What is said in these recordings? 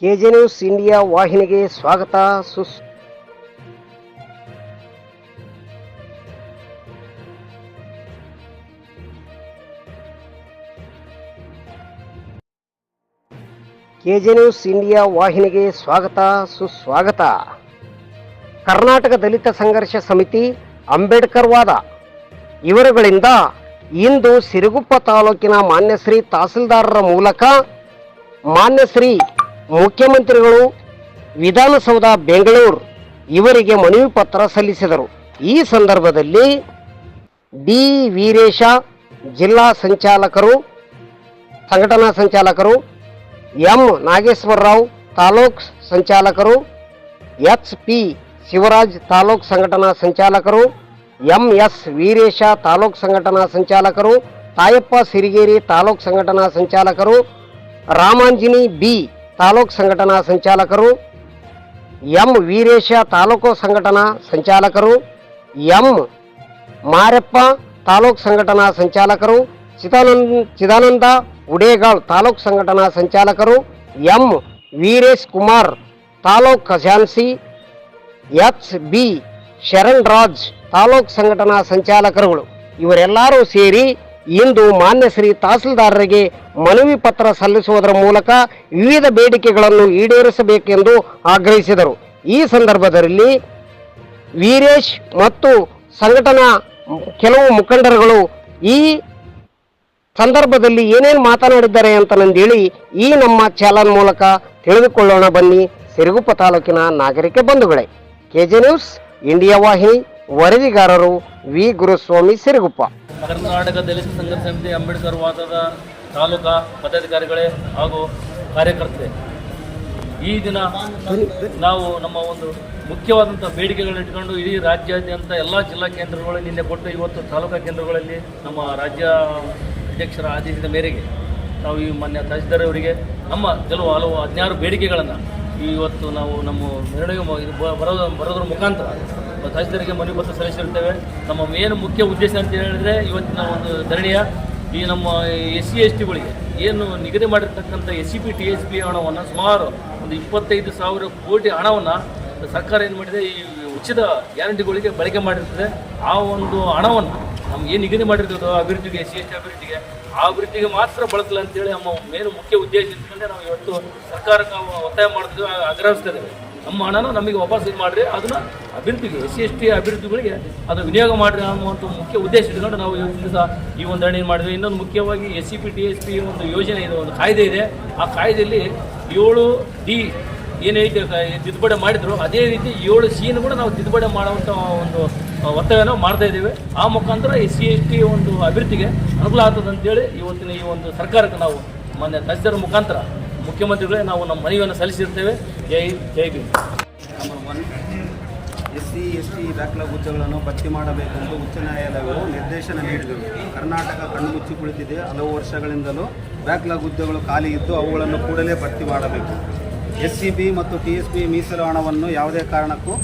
K J news India ವಾಹಿನಿಗೆ ಸ್ವಾಗತ. ಸುಸ್ ಕೆಜೆ ನ್ಯೂಸ್ ಇಂಡಿಯಾ ವಾಹಿನಿಗೆ ಸ್ವಾಗತ. ಸುಸ್ವಾಗತ. ಕರ್ನಾಟಕ ದಲಿತ ಸಂಘರ್ಷ ಸಮಿತಿ, ಅಂಬೇಡ್ಕರ್ ವಾದ. ಇವರುಗಳಿಂದ ಇಂದು ಸಿರುಗುಪ್ಪ ತಾಲೂಕಿನ ಮಾನ್ಯಶ್ರೀ ತಹಸೀಲ್ದಾರರ ಮೂಲಕ ಮಾನ್ಯಶ್ರೀ ಮುಖ್ಯಮಂತ್ರಿಗಳು ವಿಧಾನಸೌಧ ಬೆಂಗಳೂರು ಇವರಿಗೆ ಮನವಿ ಪತ್ರ ಸಲ್ಲಿಸಿದರು. ಈ ಸಂದರ್ಭದಲ್ಲಿ ಡಿ. ವೀರೇಶ ಜಿಲ್ಲಾ ಸಂಚಾಲಕರು, ಸಂಘಟನಾ ಸಂಚಾಲಕರು, ಎಂ. ನಾಗೇಶ್ವರರಾವ್ ತಾಲೂಕ್ ಸಂಚಾಲಕರು, ಎಚ್. ಪಿ. ಶಿವರಾಜ್ ತಾಲೂಕ್ ಸಂಘಟನಾ ಸಂಚಾಲಕರು, ಎಂ. ಎಸ್. ವೀರೇಶ ತಾಲೂಕ್ ಸಂಘಟನಾ ಸಂಚಾಲಕರು, ತಾಯಪ್ಪ ಸಿರಿಗೇರಿ ತಾಲೂಕ್ ಸಂಘಟನಾ ಸಂಚಾಲಕರು, ರಾಮಾಂಜಿನಿ ಬಿ. ತಾಲೂಕ್ ಸಂಘಟನಾ ಸಂಚಾಲಕರು, ಎಂ ವೀರೇಶ ತಾಲೂಕು ಸಂಘಟನಾ ಸಂಚಾಲಕರು, ಎಂ ಮಾರಪ್ಪ ತಾಲೂಕು ಸಂಘಟನಾ ಸಂಚಾಲಕರು, ಚಿದಾನಂದ ಚಿದಾನಂದ ಉಡೇಗಾಳ್ ತಾಲೂಕು ಸಂಘಟನಾ ಸಂಚಾಲಕರು, ಎಂ ವೀರೇಶ್ ಕುಮಾರ್ ತಾಲೂಕ್ ಖಜಾನ್ಸಿ, ಎಚ್ ಬಿ ಶರಣ್ ರಾಜ್ ತಾಲೂಕ್ ಸಂಘಟನಾ ಸಂಚಾಲಕರುಗಳು. ಇವರೆಲ್ಲರೂ ಸೇರಿ ಇಂದು ಮಾನ್ಯ ಶ್ರೀ ತಹಸೀಲ್ದಾರರಿಗೆ ಮನವಿ ಪತ್ರ ಸಲ್ಲಿಸುವುದರ ಮೂಲಕ ವಿವಿಧ ಬೇಡಿಕೆಗಳನ್ನು ಈಡೇರಿಸಬೇಕೆಂದು ಆಗ್ರಹಿಸಿದರು. ಈ ಸಂದರ್ಭದಲ್ಲಿ ವೀರೇಶ್ ಮತ್ತು ಸಂಘಟನಾ ಕೆಲವು ಮುಖಂಡರುಗಳು ಈ ಸಂದರ್ಭದಲ್ಲಿ ಏನೇನು ಮಾತನಾಡಿದ್ದಾರೆ ಅಂತ ನಂದೇಳಿ ಈ ನಮ್ಮ ಚಾನಲ್ ಮೂಲಕ ತಿಳಿದುಕೊಳ್ಳೋಣ ಬನ್ನಿ. ಸಿರುಗುಪ್ಪ ತಾಲೂಕಿನ ನಾಗರಿಕ ಬಂಧುಗಳೇ. ಕೆಜೆ ನ್ಯೂಸ್, ಇಂಡಿಯಾ ವಾಹಿನಿ. ವರದಿಗಾರರು ವಿ. ಗುರುಸ್ವಾಮಿ ಸಿರುಗುಪ್ಪ. ಕರ್ನಾಟಕ ದಲಿತ ಸಂಘ ಸಮಿತಿ ಅಂಬೇಡ್ಕರ್ ವಾದದ ತಾಲೂಕಾ ಪದಾಧಿಕಾರಿಗಳೇ ಹಾಗೂ ಕಾರ್ಯಕರ್ತರೆ, ಈ ದಿನ ನಾವು ನಮ್ಮ ಒಂದು ಮುಖ್ಯವಾದಂಥ ಬೇಡಿಕೆಗಳನ್ನ ಇಟ್ಕೊಂಡು ಇಡೀ ರಾಜ್ಯಾದ್ಯಂತ ಎಲ್ಲ ಜಿಲ್ಲಾ ಕೇಂದ್ರಗಳು ನಿನ್ನೆ ಕೊಟ್ಟು ಇವತ್ತು ತಾಲೂಕಾ ಕೇಂದ್ರಗಳಲ್ಲಿ ನಮ್ಮ ರಾಜ್ಯ ಅಧ್ಯಕ್ಷರ ಆದೇಶದ ಮೇರೆಗೆ ನಾವು ಈ ಮಾನ್ಯ ತಹಸೀಲ್ದಾರ್ ಅವರಿಗೆ ನಮ್ಮ ಕೆಲವು ಹಲವು ಹದಿನಾರು ಬೇಡಿಕೆಗಳನ್ನು ಇವತ್ತು ನಾವು ನಮ್ಮ ಮ- ಇದು ಬರೋದ್ರ ಮುಖಾಂತರ ತಹಸೀಲ್ದಾರಿಗೆ ಮನವಿ ಪತ್ರ ಸಲ್ಲಿಸಿರ್ತೇವೆ. ನಮ್ಮ ಮೇನ್ ಮುಖ್ಯ ಉದ್ದೇಶ ಅಂತ ಹೇಳಿದ್ರೆ ಇವತ್ತಿನ ಒಂದು ಧರಣಿಯ ಈ ನಮ್ಮ ಎಸ್ ಸಿ ಎಸ್ ಟಿಗಳಿಗೆ ಏನು ನಿಗದಿ ಮಾಡಿರ್ತಕ್ಕಂಥ S C P, T S P ಹಣವನ್ನು ಸುಮಾರು ಒಂದು ಇಪ್ಪತ್ತೈದು ಸಾವಿರ ಕೋಟಿ ಹಣವನ್ನು ಸರ್ಕಾರ ಏನು ಮಾಡಿದೆ, ಈ ಉಚಿತ ಗ್ಯಾರಂಟಿಗಳಿಗೆ ಬಳಕೆ ಮಾಡಿರ್ತದೆ. ಆ ಒಂದು ಹಣವನ್ನು ನಮ್ಗೆ ಏನು ನಿಗದಿ ಮಾಡಿರ್ತದೋ ಅಭಿವೃದ್ಧಿಗೆ ಸಿ ಎಸ್ ಟಿ ಅಭಿವೃದ್ಧಿಗೆ, ಆ ಅಭಿವೃದ್ಧಿಗೆ ಮಾತ್ರ ಬಳಸಲ್ಲ ಅಂತೇಳಿ ನಮ್ಮ ಮೇನ್ ಮುಖ್ಯ ಉದ್ದೇಶ ಇಟ್ಕೊಂಡೆ ನಾವು ಇವತ್ತು ಸರ್ಕಾರಕ್ಕೆ ಒತ್ತಾಯ ಮಾಡ್ತಿದ್ವಿ ಆಗ್ರಹಿಸ್ತಾ ಇದ್ದೇವೆ. ನಮ್ಮ ಹಣನ ನಮಗೆ ವಾಪಸ್ ಇದು ಮಾಡಿರಿ, ಅದನ್ನ ಅಭಿವೃದ್ಧಿಗೆ ಎಸ್ ಸಿ ಎಸ್ ಟಿ ಅಭಿವೃದ್ಧಿಗಳಿಗೆ ಅದು ವಿನಿಯೋಗ ಮಾಡಿರಿ ಅನ್ನುವಂಥ ಮುಖ್ಯ ಉದ್ದೇಶ ಇಟ್ಕೊಂಡು ನಾವು ಇವತ್ತಿನ ಈ ಒಂದು ಧರಣಿ ಮಾಡಿದ್ವಿ. ಇನ್ನೊಂದು ಮುಖ್ಯವಾಗಿ S C P T S P ಒಂದು ಯೋಜನೆ ಇದೆ, ಒಂದು ಕಾಯ್ದೆ ಇದೆ. ಆ ಕಾಯ್ದೆಯಲ್ಲಿ ಏಳು ಡಿ ಏನೈತೆ ತಿದ್ದುಪಡಿ ಮಾಡಿದ್ರು. ಅದೇ ರೀತಿ ಏಳು ಸಿಯನ್ನು ಕೂಡ ನಾವು ತಿದ್ದುಪಡಿ ಮಾಡುವಂಥ ಒಂದು ಒತ್ತಾಯನ ಮಾಡ್ತಾ ಇದ್ದೀವಿ. ಆ ಮುಖಾಂತರ ಎಸ್ ಸಿ ಎಸ್ ಟಿ ಒಂದು ಅಭಿವೃದ್ಧಿಗೆ ಅನುಕೂಲ ಆಗ್ತದೆ ಅಂತೇಳಿ ಇವತ್ತಿನ ಈ ಒಂದು ಸರ್ಕಾರಕ್ಕೆ ನಾವು ಮೊನ್ನೆ ತಜ್ಞರ ಮುಖಾಂತರ ಮುಖ್ಯಮಂತ್ರಿಗಳೇ ನಾವು ನಮ್ಮ ಮನವಿಯನ್ನು ಸಲ್ಲಿಸಿರ್ತೇವೆ. ಜೈ ಜೈ B number one S C, S T ದಾಖಲಾ ಹುದ್ದೆಗಳನ್ನು ಭರ್ತಿ ಮಾಡಬೇಕೆಂದು ಉಚ್ಚ ನ್ಯಾಯಾಲಯವು ನಿರ್ದೇಶನ ನೀಡಿದರು ಕರ್ನಾಟಕ ಕಣ್ಣುಮುಚ್ಚಿ ಕುಳಿತಿದೆ. ಹಲವು ವರ್ಷಗಳಿಂದಲೂ ಬ್ಯಾಕ್ಲಾಗ್ ಹುದ್ದೆಗಳು ಖಾಲಿ ಇದ್ದು ಅವುಗಳನ್ನು ಕೂಡಲೇ ಭರ್ತಿ ಮಾಡಬೇಕು. ಎಸ್ ಸಿ ಬಿ ಮತ್ತು ಟಿ ಎಸ್ ಬಿ ಮೀಸಲು ಹಣವನ್ನು ಯಾವುದೇ ಕಾರಣಕ್ಕೂ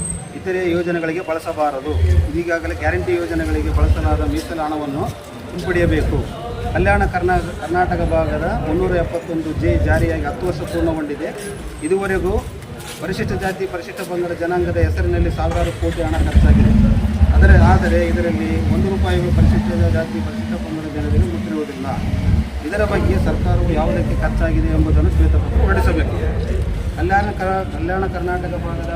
ಇತರೆ ಯೋಜನೆಗಳಿಗೆ ಬಳಸಬಾರದು. ಈಗಾಗಲೇ ಗ್ಯಾರಂಟಿ ಯೋಜನೆಗಳಿಗೆ ಬಳಸಲಾದ ಮೀಸಲು ಹಣವನ್ನು ಹಿಂಪಡೆಯಬೇಕು. ಕಲ್ಯಾಣ ಕರ್ನಾ, ಕರ್ನಾಟಕ ಭಾಗದ ಮುನ್ನೂರ ಎಪ್ಪತ್ತೊಂದು ಜೆ ಜಾರಿಯಾಗಿ ಹತ್ತು ವರ್ಷ ಪೂರ್ಣಗೊಂಡಿದೆ. ಇದುವರೆಗೂ ಪರಿಶಿಷ್ಟ ಜಾತಿ, ಪರಿಶಿಷ್ಟ ಪಂಗಡ ಜನಾಂಗದ ಹೆಸರಿನಲ್ಲಿ ಸಾವಿರಾರು ಕೋಟಿ ಹಣ ಖರ್ಚಾಗಿದೆ. ಆದರೆ ಆದರೆ ಇದರಲ್ಲಿ ಒಂದು ರೂಪಾಯಿಗಳು ಪರಿಶಿಷ್ಟ ಜಾತಿ, ಪರಿಶಿಷ್ಟ ಪಂಗಡ ಜನರಿಗೆ ಮುಟ್ಟಿರುವುದಿಲ್ಲ. ಇದರ ಬಗ್ಗೆ ಸರ್ಕಾರವು ಯಾವುದಕ್ಕೆ ಖರ್ಚಾಗಿದೆ ಎಂಬುದನ್ನು ಶ್ವೇತಪತ್ರ ಹೊರಡಿಸಬೇಕು ಕಲ್ಯಾಣ ಕಲ್ಯಾಣ ಕರ್ನಾಟಕ ಭಾಗದ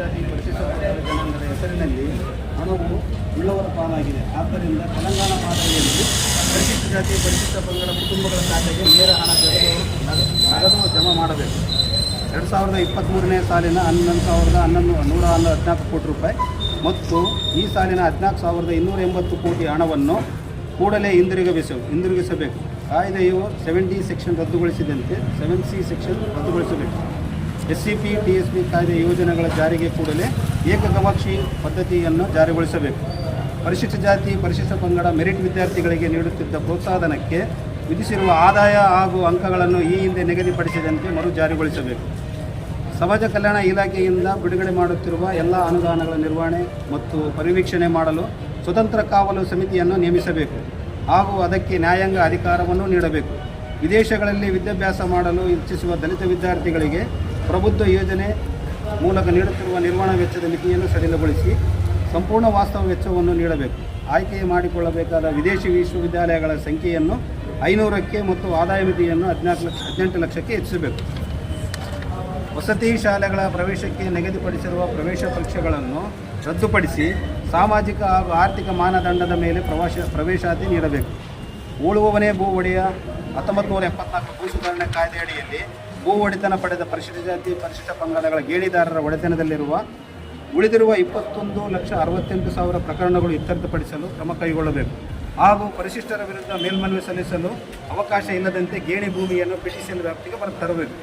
ಜಾತಿ ಪರಿಶಿಷ್ಟ ಜನಾಂಗದ ಹೆಸರಿನಲ್ಲಿ ಹಣವು ಉಳ್ಳವರ ಪಾಲಾಗಿದೆ. ಆದ್ದರಿಂದ ತೆಲಂಗಾಣ ಮಾದರಿಯಲ್ಲಿ ಪರಿಶಿಷ್ಟ ಜಾತಿ, ಪರಿಶಿಷ್ಟ ಪಂಗಡ ಕುಟುಂಬಗಳ ಖಾತೆಗೆ ನೇರ ಹಣ ನಗದು ಜಮಾ ಮಾಡಬೇಕು. ಎರಡು ಸಾವಿರದ ಇಪ್ಪತ್ತ್ಮೂರನೇ ಸಾಲಿನ ಹನ್ನೊಂದು ಸಾವಿರದ ಹನ್ನೊಂದು ನೂರ ಹನ್ನೊ ಹದಿನಾಲ್ಕು ಕೋಟಿ ರೂಪಾಯಿ ಮತ್ತು ಈ ಸಾಲಿನ ಹದಿನಾಲ್ಕು ಸಾವಿರದ ಇನ್ನೂರ ಎಂಬತ್ತು ಕೋಟಿ ಹಣವನ್ನು ಕೂಡಲೇ ಹಿಂದಿರುಗಿಸಬೇಕು ಹಿಂದಿರುಗಿಸಬೇಕು. ಕಾಯ್ದೆಯು ಸೆವೆನ್ ಡಿ ಸೆಕ್ಷನ್ ರದ್ದುಗೊಳಿಸಿದಂತೆ seven C section ರದ್ದುಗೊಳಿಸಬೇಕು. S C P T S P ಕಾಯ್ದೆ ಯೋಜನೆಗಳ ಜಾರಿಗೆ ಕೂಡಲೇ ಏಕಗವಾಕ್ಷಿ ಪದ್ಧತಿಯನ್ನು ಜಾರಿಗೊಳಿಸಬೇಕು. ಪರಿಶಿಷ್ಟ ಜಾತಿ, ಪರಿಶಿಷ್ಟ ಪಂಗಡ, ಮೆರಿಟ್ ವಿದ್ಯಾರ್ಥಿಗಳಿಗೆ ನೀಡುತ್ತಿದ್ದ ಪ್ರೋತ್ಸಾಹನಕ್ಕೆ ವಿಧಿಸಿರುವ ಆದಾಯ ಹಾಗೂ ಅಂಕಗಳನ್ನು ಈ ಹಿಂದೆ ನಿಗದಿಪಡಿಸಿದಂತೆ ಮರು ಜಾರಿಗೊಳಿಸಬೇಕು. ಸಮಾಜ ಕಲ್ಯಾಣ ಇಲಾಖೆಯಿಂದ ಬಿಡುಗಡೆ ಮಾಡುತ್ತಿರುವ ಎಲ್ಲ ಅನುದಾನಗಳ ನಿರ್ವಹಣೆ ಮತ್ತು ಪರಿವೀಕ್ಷಣೆ ಮಾಡಲು ಸ್ವತಂತ್ರ ಕಾವಲು ಸಮಿತಿಯನ್ನು ನೇಮಿಸಬೇಕು ಹಾಗೂ ಅದಕ್ಕೆ ನ್ಯಾಯಾಂಗ ಅಧಿಕಾರವನ್ನು ನೀಡಬೇಕು. ವಿದೇಶಗಳಲ್ಲಿ ವಿದ್ಯಾಭ್ಯಾಸ ಮಾಡಲು ಇಚ್ಛಿಸುವ ದಲಿತ ವಿದ್ಯಾರ್ಥಿಗಳಿಗೆ ಪ್ರಬುದ್ಧ ಯೋಜನೆ ಮೂಲಕ ನೀಡುತ್ತಿರುವ ನಿರ್ವಹಣಾ ವೆಚ್ಚದ ಮಿತಿಯನ್ನು ಸಡಿಲಗೊಳಿಸಿ ಸಂಪೂರ್ಣ ವಾಸ್ತವ ವೆಚ್ಚವನ್ನು ನೀಡಬೇಕು. ಆಯ್ಕೆ ಮಾಡಿಕೊಳ್ಳಬೇಕಾದ ವಿದೇಶಿ ವಿಶ್ವವಿದ್ಯಾಲಯಗಳ ಸಂಖ್ಯೆಯನ್ನು ಐನೂರಕ್ಕೆ ಮತ್ತು ಆದಾಯ ಮಿತಿಯನ್ನು ಹದಿನಾಲ್ಕು ಲಕ್ಷ, ಹದಿನೆಂಟು ಲಕ್ಷಕ್ಕೆ ಹೆಚ್ಚಿಸಬೇಕು. ವಸತಿ ಶಾಲೆಗಳ ಪ್ರವೇಶಕ್ಕೆ ನಿಗದಿಪಡಿಸಿರುವ ಪ್ರವೇಶ ಪರೀಕ್ಷೆಗಳನ್ನು ರದ್ದುಪಡಿಸಿ ಸಾಮಾಜಿಕ ಹಾಗೂ ಆರ್ಥಿಕ ಮಾನದಂಡದ ಮೇಲೆ ಪ್ರವಾಸ ಪ್ರವೇಶಾತಿ ನೀಡಬೇಕು. ಉಳುವವನೇ ಭೂ ಒಡೆಯ ಹತ್ತೊಂಬತ್ತು ನೂರ ಎಪ್ಪತ್ನಾಲ್ಕು ಭೂ ಸುಧಾರಣೆ ಕಾಯ್ದೆಯಡಿಯಲ್ಲಿ ಭೂ ಒಡೆತನ ಪಡೆದ ಪರಿಶಿಷ್ಟ ಜಾತಿ, ಪರಿಶಿಷ್ಟ ಪಂಗಡಗಳ ಗೇಣಿದಾರರ ಒಡೆತನದಲ್ಲಿರುವ ಉಳಿದಿರುವ ಇಪ್ಪತ್ತೊಂದು ಲಕ್ಷ ಅರವತ್ತೆಂಟು ಸಾವಿರ ಪ್ರಕರಣಗಳು ಇತ್ಯರ್ಥಪಡಿಸಲು ಕ್ರಮ ಕೈಗೊಳ್ಳಬೇಕು. ಹಾಗೂ ಪರಿಶಿಷ್ಟರ ವಿರುದ್ಧ ಮೇಲ್ಮನವಿ ಸಲ್ಲಿಸಲು ಅವಕಾಶ ಇಲ್ಲದಂತೆ ಗೇಣಿ ಭೂಮಿಯನ್ನು ಪಿಟಿಸಿಎಲ್ ವ್ಯಾಪ್ತಿಗೆ ಬರ ತರಬೇಕು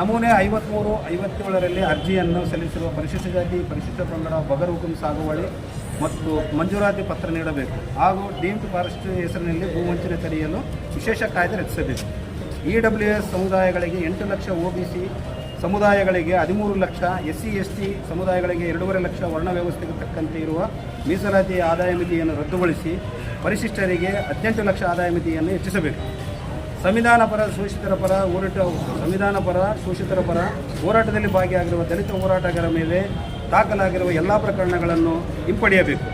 ನಮೂನೆ ಐವತ್ತ್ಮೂರು ಐವತ್ತೇಳರಲ್ಲಿ ಅರ್ಜಿಯನ್ನು ಸಲ್ಲಿಸಿರುವ ಪರಿಶಿಷ್ಟ ಜಾತಿ, ಪರಿಶಿಷ್ಟ ಪಂಗಡ, ಬಗರ್ ಹುಕುಂ ಸಾಗುವಳಿ ಮತ್ತು ಮಂಜೂರಾತಿ ಪತ್ರ ನೀಡಬೇಕು. ಹಾಗೂ ಡೀಮ್ಡ್ ಫಾರೆಸ್ಟ್ ಹೆಸರಿನಲ್ಲಿ ಭೂವಂಚನೆ ತಡೆಯಲು ವಿಶೇಷ ಕಾಯ್ದೆ ರಚಿಸಬೇಕು. ಇ ಡಬ್ಲ್ಯೂ ಎಸ್ ಸಮುದಾಯಗಳಿಗೆ ಎಂಟು ಲಕ್ಷ ಒ ಬಿ ಸಿ ಸಮುದಾಯಗಳಿಗೆ ಹದಿಮೂರು lakh S C S T ಸಮುದಾಯಗಳಿಗೆ ಎರಡೂವರೆ ಲಕ್ಷ ವರ್ಣ ವ್ಯವಸ್ಥೆಗೆ ತಕ್ಕಂತೆ ಇರುವ ಮೀಸಲಾತಿ ಆದಾಯ ಮಿತಿಯನ್ನು ರದ್ದುಗೊಳಿಸಿ ಪರಿಶಿಷ್ಟರಿಗೆ ಹದಿನೆಂಟು ಲಕ್ಷ ಆದಾಯ ಮಿತಿಯನ್ನು ಹೆಚ್ಚಿಸಬೇಕು. ಸಂವಿಧಾನ ಪರ, ಶೋಷಿತರ ಪರ, ಹೋರಾಟ, ಸಂವಿಧಾನ ಪರ, ಶೋಷಿತರ ಪರ ಹೋರಾಟದಲ್ಲಿ ಭಾಗಿಯಾಗಿರುವ ದಲಿತ ಹೋರಾಟಗಾರರ ಮೇಲೆ ದಾಖಲಾಗಿರುವ ಎಲ್ಲ ಪ್ರಕರಣಗಳನ್ನು ಹಿಂಪಡೆಯಬೇಕು.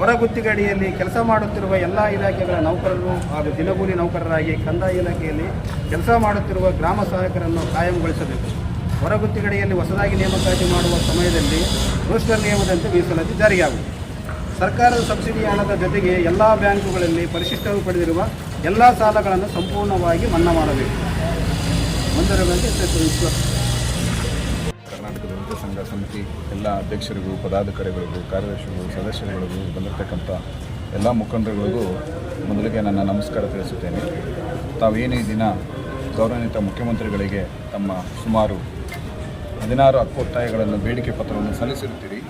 ಹೊರಗುತ್ತಿಗೆ ಅಡಿಯಲ್ಲಿ ಕೆಲಸ ಮಾಡುತ್ತಿರುವ ಎಲ್ಲ ಇಲಾಖೆಗಳ ನೌಕರರು ಹಾಗೂ ದಿನಗೂಲಿ ನೌಕರರಾಗಿ ಕಂದಾಯ ಇಲಾಖೆಯಲ್ಲಿ ಕೆಲಸ ಮಾಡುತ್ತಿರುವ ಗ್ರಾಮ ಸಹಾಯಕರನ್ನು ಕಾಯಂಗೊಳಿಸಬೇಕು. ಹೊರಗುತ್ತಿಗಡಿಯಲ್ಲಿ ಹೊಸದಾಗಿ ನೇಮಕಾತಿ ಮಾಡುವ ಸಮಯದಲ್ಲಿ ರೋಸ್ಟರ್ ನಿಯಮದಂತೆ ಮೀಸಲಾತಿ ಜಾರಿಯಾಗುವುದು. ಸರ್ಕಾರದ ಸಬ್ಸಿಡಿ ಹಣದ ಜೊತೆಗೆ ಎಲ್ಲ ಬ್ಯಾಂಕುಗಳಲ್ಲಿ ಪರಿಶಿಷ್ಟವು ಪಡೆದಿರುವ ಎಲ್ಲ ಸಾಲಗಳನ್ನು ಸಂಪೂರ್ಣವಾಗಿ ಮನ್ನಾ ಮಾಡಬೇಕು. ಮುಂದಿರುವಂತೆ ಸಮಿತಿ ಎಲ್ಲ ಅಧ್ಯಕ್ಷರಿಗೂ, ಪದಾಧಿಕಾರಿಗಳಿಗೂ ಕಾರ್ಯದರ್ಶಿಗಳು ಸದಸ್ಯರುಗಳಿಗೂ ಬಂದಿರತಕ್ಕಂಥ ಎಲ್ಲ ಮುಖಂಡರುಗಳಿಗೂ ಮೊದಲಿಗೆ ನನ್ನ ನಮಸ್ಕಾರ ತಿಳಿಸುತ್ತೇನೆ. ತಾವೇನು ಈ ದಿನ ಗೌರವಾನ್ವಿತ ಮುಖ್ಯಮಂತ್ರಿಗಳಿಗೆ ತಮ್ಮ ಸುಮಾರು ಹದಿನಾರು ಹಕ್ಕೊತ್ತಾಯಗಳನ್ನು ಬೇಡಿಕೆ ಪತ್ರವನ್ನು ಸಲ್ಲಿಸಿರುತ್ತೀರಿ.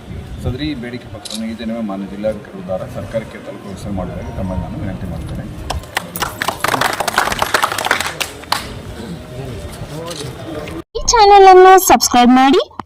ಸದರಿ ಬೇಡಿಕೆ ಪತ್ರವನ್ನು ಈ ದಿನವೇ ಮಾನ್ಯ ಜಿಲ್ಲಾಧಿಕಾರಿ ದ್ವಾರ ಸರ್ಕಾರಕ್ಕೆ ತಲುಪುವಿಸಲು ಮಾಡುವುದಾಗಿ ತಮ್ಮನ್ನು ನಾನು ವಿನಂತಿ ಮಾಡ್ತೇನೆ. ಈ ಚಾನೆಲ್ ಅನ್ನು ಸಬ್ಸ್ಕ್ರೈಬ್ ಮಾಡಿ